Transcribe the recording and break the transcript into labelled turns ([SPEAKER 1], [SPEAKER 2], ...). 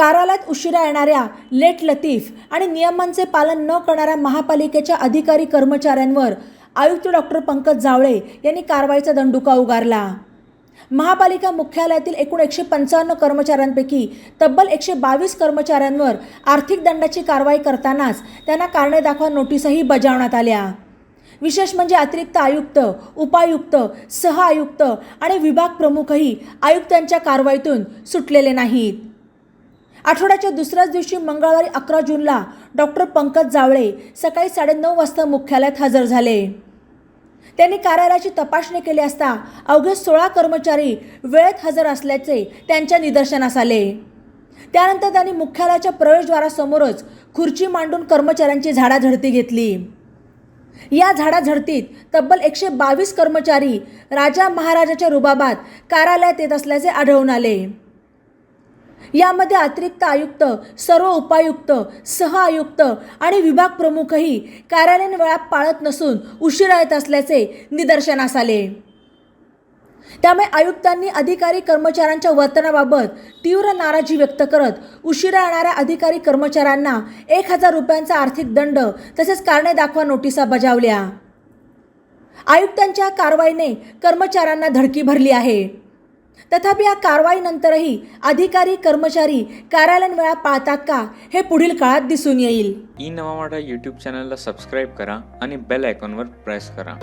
[SPEAKER 1] कार्यालयात उशिरा येणाऱ्या लेट लतीफ आणि नियमांचे पालन न करणाऱ्या महापालिकेच्या अधिकारी कर्मचाऱ्यांवर आयुक्त डॉक्टर पंकज जावळे यांनी कारवाईचा दंडुका उगारला. महापालिका मुख्यालयातील एकूण एकशे पंचावन्न कर्मचाऱ्यांपैकी तब्बल एकशे बावीस कर्मचाऱ्यांवर आर्थिक दंडाची कारवाई करतानाच त्यांना कारणे दाखवा नोटीसही बजावण्यात आल्या. विशेष म्हणजे अतिरिक्त आयुक्त उपायुक्त सह आयुक्त आणि विभाग प्रमुखही आयुक्तांच्या कारवाईतून सुटलेले नाहीत. आठवड्याच्या दुसऱ्याच दिवशी मंगळवारी अकरा जूनला डॉक्टर पंकज जावळे सकाळी साडेनऊ वाजता मुख्यालयात हजर झाले. त्यांनी कार्यालयाची तपासणी केली असता अवघे सोळा कर्मचारी वेळेत हजर असल्याचे त्यांच्या निदर्शनास आले. त्यानंतर त्यांनी मुख्यालयाच्या प्रवेशद्वारासमोरच खुर्ची मांडून कर्मचाऱ्यांची झाडाझडती घेतली. या झाडाझडतीत तब्बल एकशे बावीस कर्मचारी राजा महाराजाच्या रुबाबात कार्यालयात येत असल्याचे आढळून आले. यामध्ये अतिरिक्त आयुक्त सर्व उपायुक्त सह आयुक्त आणि विभाग प्रमुखही कार्यालयीन वेळा पाळत नसून उशिरा येत असल्याचे निदर्शनास आले. त्यामुळे आयुक्तांनी अधिकारी कर्मचाऱ्यांच्या वर्तनाबाबत तीव्र नाराजी व्यक्त करत उशिरा येणाऱ्या अधिकारी कर्मचाऱ्यांना एक हजार रुपयांचा आर्थिक दंड तसेच कारणे दाखवा नोटिसा बजावल्या. आयुक्तांच्या कारवाईने कर्मचाऱ्यांना धडकी भरली आहे. तथापि या कारवाईनंतरही अधिकारी कर्मचारी कार्यालयीन वेळा पाळतात का हे पुढील काळात दिसून येईल.
[SPEAKER 2] ई नवा मराठा यूट्यूब चॅनलला सबस्क्राईब करा आणि बेल आयकॉनवर प्रेस करा.